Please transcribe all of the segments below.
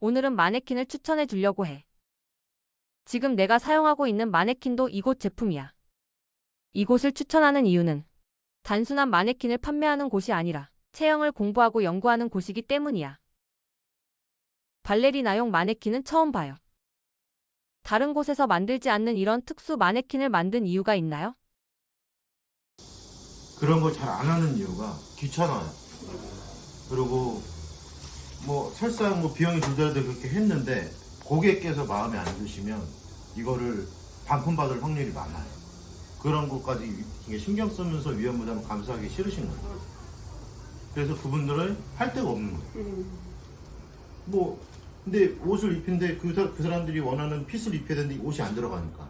오늘은 마네킹을 추천해 주려고 해. 지금 내가 사용하고 있는 마네킹도 이곳 제품이야. 이곳을 추천하는 이유는 단순한 마네킹을 판매하는 곳이 아니라 체형을 공부하고 연구하는 곳이기 때문이야. 발레리나용 마네킹은 처음 봐요. 다른 곳에서 만들지 않는 이런 특수 마네킹을 만든 이유가 있나요? 그런 걸 잘 안 하는 이유가 귀찮아요. 그리고 뭐 설사 뭐 비용이 들더라도 그렇게 했는데 고객께서 마음에 안 드시면 이거를 반품받을 확률이 많아요. 그런 것까지 신경 쓰면서 위험 부담을 감수하기 싫으신 거예요. 그래서 그분들은 할 데가 없는 거예요. 뭐 근데 옷을 입힌데 그, 사- 그 사람들이 원하는 핏을 입혀야 되는데 옷이 안 들어가니까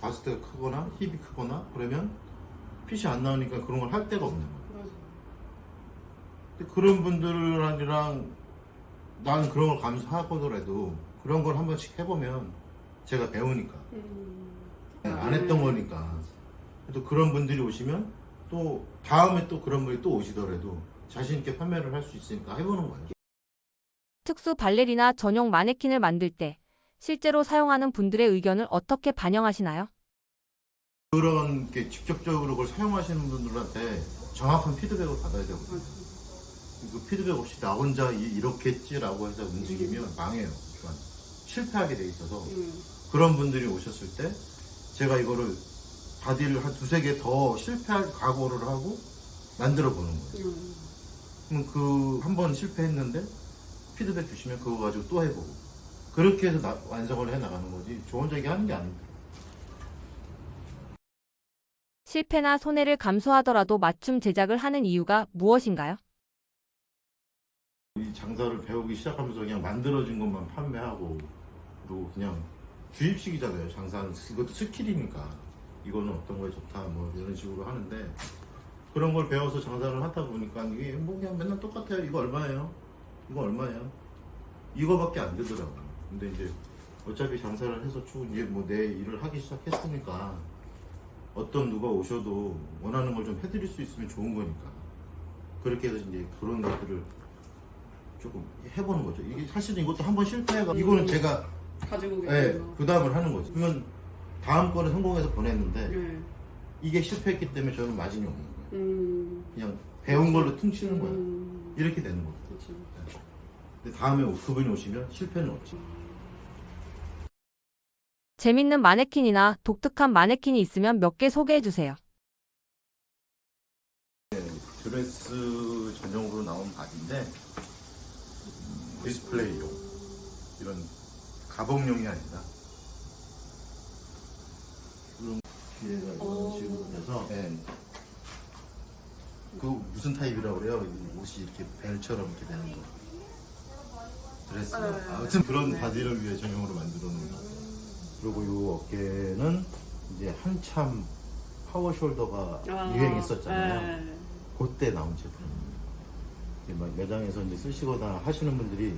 바스트가 크거나 힙이 크거나 그러면 핏이 안 나오니까 그런 걸 할 데가 없는 거예요. 그런 분들이랑 나는 그런 걸 감수하고더라도 그런 걸 한 번씩 해보면 제가 배우니까 안 했던 거니까 또 그런 분들이 오시면 또 다음에 또 그런 분이 또 오시더라도 자신 있게 판매를 할 수 있으니까 해보는 거예요. 특수 발레리나 전용 마네킹을 만들 때 실제로 사용하는 분들의 의견을 어떻게 반영하시나요? 그런 게 직접적으로 그걸 사용하시는 분들한테 정확한 피드백을 받아야 되거든요. 그 피드백 없이 나 혼자 이- 이렇게 했지라고 해서 움직이면 망해요. 그러니까 실패하게 돼 있어서 그런 분들이 오셨을 때 제가 이거를 바디를 한 두세 개 더 실패할 각오를 하고 만들어 보는 거예요. 그럼 그 한 번 실패했는데 피드백 주시면 그거 가지고 또 해보고 그렇게 해서 나- 완성을 해 나가는 거지 저 혼자 이게 하는 게 아닙니다. 실패나 손해를 감수하더라도 맞춤 제작을 하는 이유가 무엇인가요? 이 장사를 배우기 시작하면서 그냥 만들어진 것만 판매하고 그리고 그냥 주입식이잖아요. 장사는 이것도 스킬이니까 이거는 어떤 거에 좋다 뭐 이런 식으로 하는데 그런 걸 배워서 장사를 하다 보니까 이게 뭐 그냥 맨날 똑같아요. 이거 얼마예요? 이거 얼마예요? 이거밖에 안 되더라고. 근데 이제 어차피 장사를 해서 쭉 이제 뭐 내 일을 하기 시작했으니까 어떤 누가 오셔도 원하는 걸 좀 해드릴 수 있으면 좋은 거니까 그렇게 해서 이제 그런 것들을 조금 해보는 거죠. 이게 사실은 이것도 한번 실패해가 이거는 제가 가지고 예. 부담을 하는 거죠. 그러면 다음 거는 성공해서 보냈는데 네. 이게 실패했기 때문에 저는 마진이 없는 거예요. 음. 그냥 배운 걸로 퉁치는 거예요. 음. 이렇게 되는 거죠. 그렇죠. 근데 다음에 그분이 오시면 실패는 없죠. 재밌는 마네킹이나 독특한 마네킹이 있으면 몇 개 소개해 주세요. 드레스 전용으로 나온 바지인데 음, 디스플레이용 이런 가봉용이 아니라 이런 뒤에가 이런 오. 식으로 해서 예. 그 무슨 타입이라고 그래요? 이 옷이 이렇게 벨처럼 이렇게 되는 거 드레스가 네. 아무튼 그런 바지를 위해 전용으로 만들어 놓은 거 그리고 이 어깨는 이제 한참 파워 숄더가 아, 유행했었잖아요. 네. 그때 나온 제품입니다. 막 매장에서 이제 쓰시거나 하시는 분들이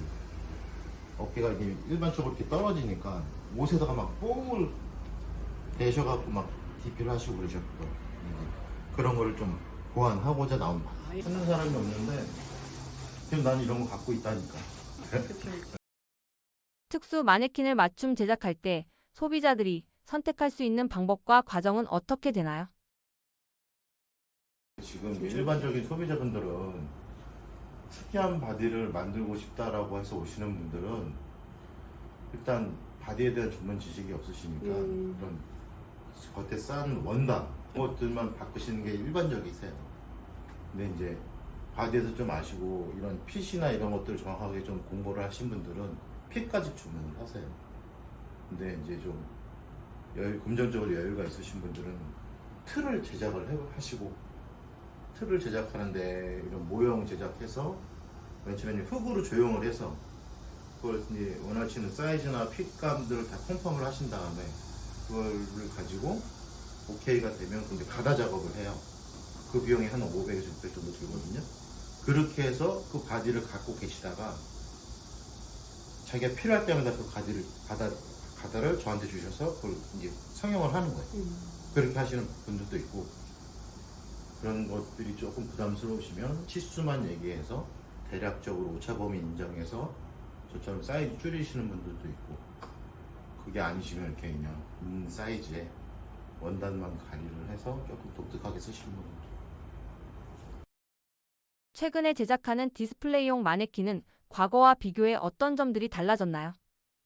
어깨가 이렇게 일반적으로 이렇게 떨어지니까 옷에다가 막 뽕을 대셔갖고 막 DP를 하시고 그러셨고 그런 거를 좀 보완하고자 나온. 하는 사람이 없는데 지금 난 이런 거 갖고 있다니까. 특수 마네킹을 맞춤 제작할 때 소비자들이 선택할 수 있는 방법과 과정은 어떻게 되나요? 지금 일반적인 소비자분들은 특이한 바디를 만들고 싶다라고 해서 오시는 분들은 일단 바디에 대한 전문 지식이 없으시니까 음. 이런 겉에 싼 원단 그런 것들만 바꾸시는 게 일반적이세요. 근데 이제 바디에서 좀 아시고 이런 핏이나 이런 것들을 정확하게 좀 공부를 하신 분들은 핏까지 주문을 하세요. 근데 이제 좀 여유, 금전적으로 여유가 있으신 분들은 틀을 제작을 해- 하시고 틀을 제작하는데 이런 모형 제작해서 맨 처음에 흙으로 조형을 해서 그걸 이제 원하시는 사이즈나 핏감들을 다 컨펌을 하신 다음에 그거를 가지고 오케이가 되면 이제 가다 작업을 해요. 그 비용이 한 500에서 600 정도 들거든요. 그렇게 해서 그 바디를 갖고 계시다가 자기가 필요할 때마다 그 바디를 바다 가다를 저한테 주셔서 그걸 이제 성형을 하는 거예요. 음. 그렇게 하시는 분들도 있고 그런 것들이 조금 부담스러우시면 치수만 얘기해서 대략적으로 오차 범위 인정해서 저처럼 사이즈 줄이시는 분들도 있고 그게 아니시면 이렇게 그냥 있는 사이즈에 원단만 관리를 해서 조금 독특하게 쓰시는 분들도 최근에 제작하는 디스플레이용 마네킹은 과거와 비교해 어떤 점들이 달라졌나요?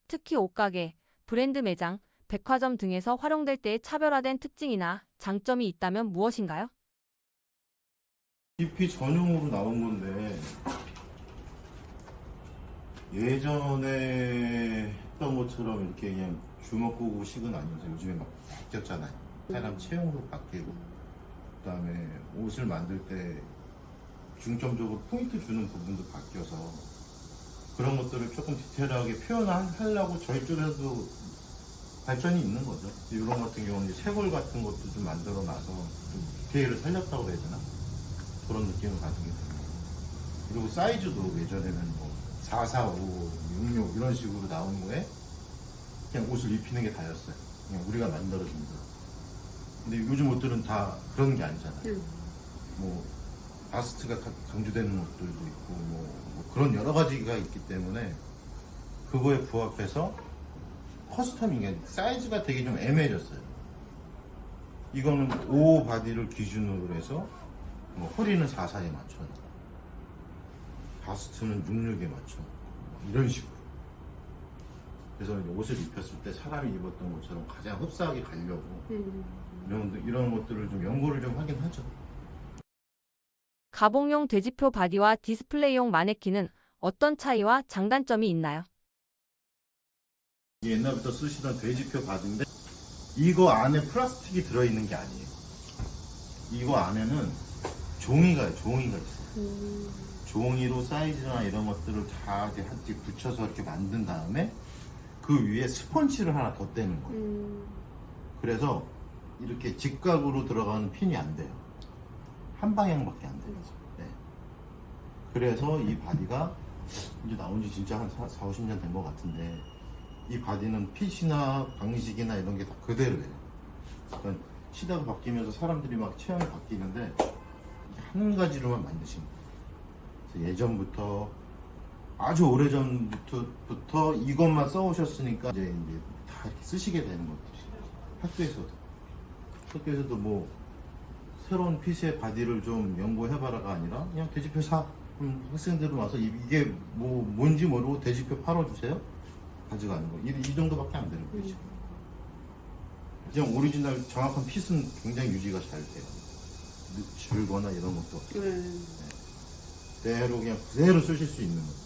특히 옷가게, 브랜드 매장, 백화점 등에서 활용될 때의 차별화된 특징이나 장점이 있다면 무엇인가요? DP 전용으로 나온 건데 예전에 했던 것처럼 이렇게 그냥 주먹 구구식은 아니어서 요즘에 막 바뀌었잖아요. 사람 체형으로 바뀌고 그다음에 옷을 만들 때 중점적으로 포인트 주는 부분도 바뀌어서 그런 것들을 조금 디테일하게 표현하려고 쪽에서도 발전이 있는 거죠. 이런 같은 경우는 쇄골 같은 것도 좀 만들어 놔서 좀 디테일을 살렸다고 해야 되나? 그런 느낌을 가지게 됩니다. 그리고 사이즈도 예전에는 뭐 445, 66 이런 식으로 나온 거에 그냥 옷을 입히는 게 다였어요. 그냥 우리가 만들어준 거. 근데 요즘 옷들은 다 그런 게 아니잖아요. 뭐 바스트가 가- 강조되는 옷들도 있고 뭐, 뭐 그런 여러 가지가 있기 때문에 그거에 부합해서 커스텀이 게 사이즈가 되게 좀 애매해졌어요. 이거는 5 바디를 기준으로 해서 뭐 허리는 44에 맞춰 바스트는 66에 맞춰 이런 식으로. 그래서 옷을 입혔을 때 사람이 입었던 것처럼 가장 흡사하게 가려고 이런, 것들- 이런 것들을 좀 연구를 좀 하긴 하죠. 가봉용 돼지표 바디와 디스플레이용 마네킹은 어떤 차이와 장단점이 있나요? 이 옛날부터 쓰시던 돼지표 바디인데 이거 안에 플라스틱이 들어있는 게 아니에요. 이거 안에는 종이가 종이가 있어요 종이로 사이즈나 이런 것들을 다 이렇게 한뒤 붙여서 이렇게 만든 다음에 그 위에 스펀지를 하나 더 떼는 거예요. 그래서 이렇게 직각으로 들어가는 핀이 안 돼요. 한 방향밖에 안 돼요. 네. 그래서 이 바디가 이제 나온 지 진짜 한 4, 50년 된 것 같은데 이 바디는 핏이나 방식이나 이런 게 다 그대로예요. 그러니까 시대가 바뀌면서 사람들이 막 체형이 바뀌는데 한 가지로만 만드신 거예요. 예전부터 아주 오래 전부터 이것만 써오셨으니까 이제, 이제 다 쓰시게 되는 것들이 학교에서도. 학교에서도 뭐 새로운 핏의 바디를 좀 연구해봐라가 아니라 그냥 돼지표 사 그럼 학생들은 와서 이- 이게 뭐 뭔지 모르고 돼지표 팔아주세요? 가져가는 거. 이, 이 정도밖에 안 되는 거죠 그냥 오리지널 정확한 핏은 굉장히 유지가 잘 돼요. 늦- 줄거나 이런 것도 없어요. 그대로 그냥 그대로 쓰실 수 있는 거죠.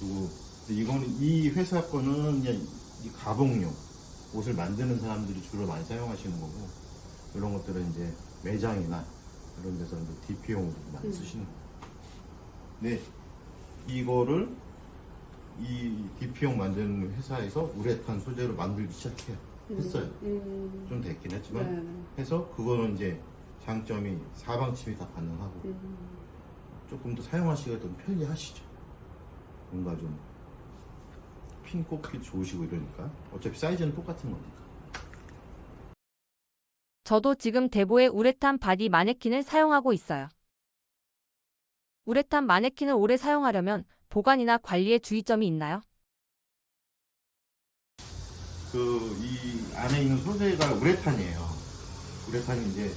그리고 이거는 이 회사 거는 그냥 이 가봉용 옷을 만드는 사람들이 주로 많이 사용하시는 거고 이런 것들은 이제 매장이나 이런 데서 이제 DP용으로 많이 음. 쓰시는 거예요. 근데 이거를 이 DP용 만드는 회사에서 우레탄 소재로 만들기 시작해요. 했어요. 음. 좀 됐긴 했지만 네. 해서 그거는 이제 장점이 사방침이 다 가능하고 음. 조금 더 사용하시기가 좀 편리하시죠. 뭔가 좀 핀 꼽기 좋으시고 이러니까 어차피 사이즈는 똑같은 거니까. 저도 지금 대보의 우레탄 바디 마네킹을 사용하고 있어요. 우레탄 마네킹을 오래 사용하려면 보관이나 관리에 주의점이 있나요? 그 이 안에 있는 소재가 우레탄이에요. 우레탄이 이제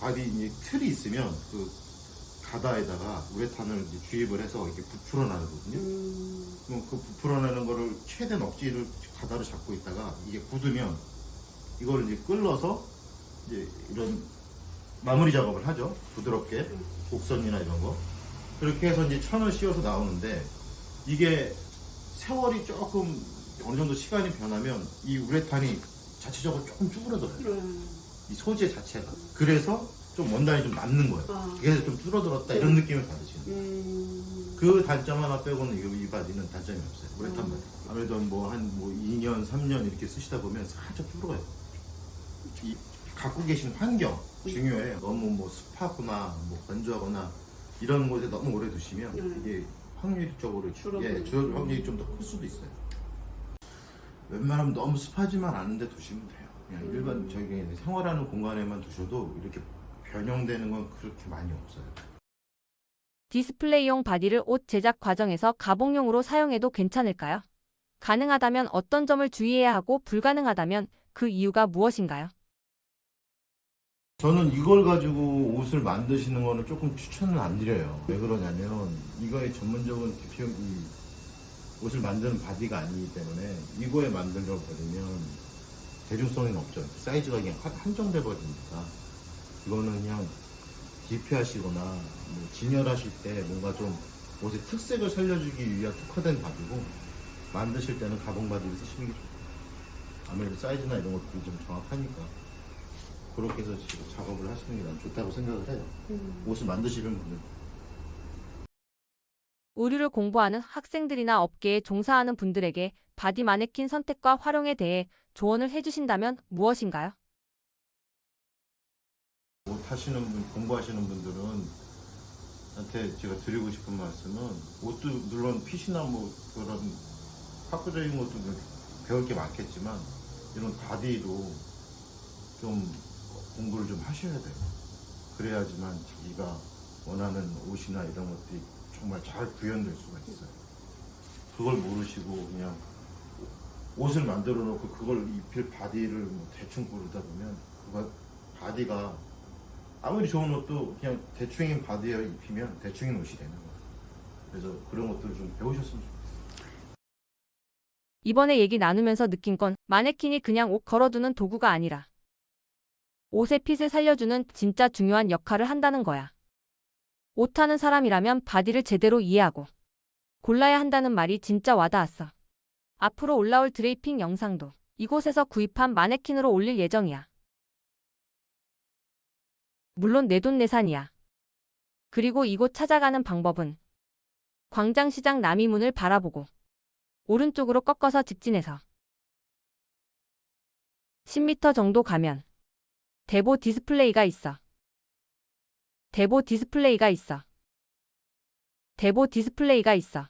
바디 이제 틀이 있으면 그 가다에다가 우레탄을 이제 주입을 해서 이렇게 부풀어 나거든요. 음. 그럼 그 부풀어 내는 거를 최대 넉지를 가다로 잡고 있다가 이게 굳으면 이걸 이제 끌러서 이제 이런 마무리 작업을 하죠. 부드럽게 곡선이나 이런 거 그렇게 해서 이제 천을 씌워서 나오는데 이게 세월이 조금 어느 정도 시간이 변하면 이 우레탄이 자체적으로 조금 쭈그러들어요. 음. 이 소재 자체가 그래서 좀 원단이 좀 맞는 거예요. 아. 그래서 좀 줄어들었다 이런 느낌을 받으시는 거예요. 음. 그 단점 하나 빼고는 이, 이 바디는 단점이 없어요. 우레탄 음. 바디. 아무래도 뭐 한 뭐 2년, 3년 이렇게 쓰시다 보면 살짝 줄어요. 이 갖고 계신 환경 중요해요. 너무 뭐 습하거나 뭐 건조하거나 이런 곳에 너무 오래 두시면 음. 이게 확률적으로 줄어드는. 예, 줄 확률이 좀 더 클 수도 있어요. 웬만하면 너무 습하지만 않은데 두시면 돼요. 그냥 음. 일반 저기 생활하는 공간에만 두셔도 이렇게 변형되는 건 그렇게 많이 없어요. 디스플레이용 바디를 옷 제작 과정에서 가봉용으로 사용해도 괜찮을까요? 가능하다면 어떤 점을 주의해야 하고 불가능하다면 그 이유가 무엇인가요? 저는 이걸 가지고 옷을 만드시는 거는 조금 추천을 안 드려요. 왜 그러냐면 이거의 전문적인 대표 이 옷을 만드는 바디가 아니기 때문에 이거에 만들려고 버리면 대중성이 없죠. 사이즈가 그냥 한- 한정돼 버리니까 이거는 그냥 DP하시거나 뭐 진열하실 때 뭔가 좀 옷의 특색을 살려주기 위한 특화된 바디고 만드실 때는 가봉 바디를 쓰시는 게 좋아요. 아무래도 사이즈나 이런 것들이 좀 정확하니까 그렇게 해서 지금 작업을 하시는 게 난 좋다고 생각을 해요. 음. 옷을 만드시는 분들. 의류를 공부하는 학생들이나 업계에 종사하는 분들에게 바디 마네킹 선택과 활용에 대해 조언을 해주신다면 무엇인가요? 옷 하시는 분, 공부하시는 분들은 한테 제가 드리고 싶은 말씀은 옷도 물론 핏이나 뭐 그런 학구적인 것도 배울 게 많겠지만 이런 바디도 좀 공부를 좀 하셔야 돼요. 그래야지만 자기가 원하는 옷이나 이런 것들이 정말 잘 구현될 수가 있어요. 그걸 모르시고 그냥 옷을 만들어 놓고 그걸 입힐 바디를 뭐 대충 고르다 보면 그거 바디가 아무리 좋은 옷도 그냥 대충인 바디에 입히면 대충인 옷이 되는 거예요. 그래서 그런 것들을 좀 배우셨으면 좋겠어요. 이번에 얘기 나누면서 느낀 건 마네킹이 그냥 옷 걸어두는 도구가 아니라 옷의 핏을 살려주는 진짜 중요한 역할을 한다는 거야. 옷하는 사람이라면 바디를 제대로 이해하고 골라야 한다는 말이 진짜 와닿았어. 앞으로 올라올 드레이핑 영상도 이곳에서 구입한 마네킹으로 올릴 예정이야. 물론 내돈내산이야. 그리고 이곳 찾아가는 방법은 광장시장 남이문을 바라보고 오른쪽으로 꺾어서 직진해서 10m 정도 가면 대보 디스플레이가 있어. 대보 디스플레이가 있어. 대보 디스플레이가 있어.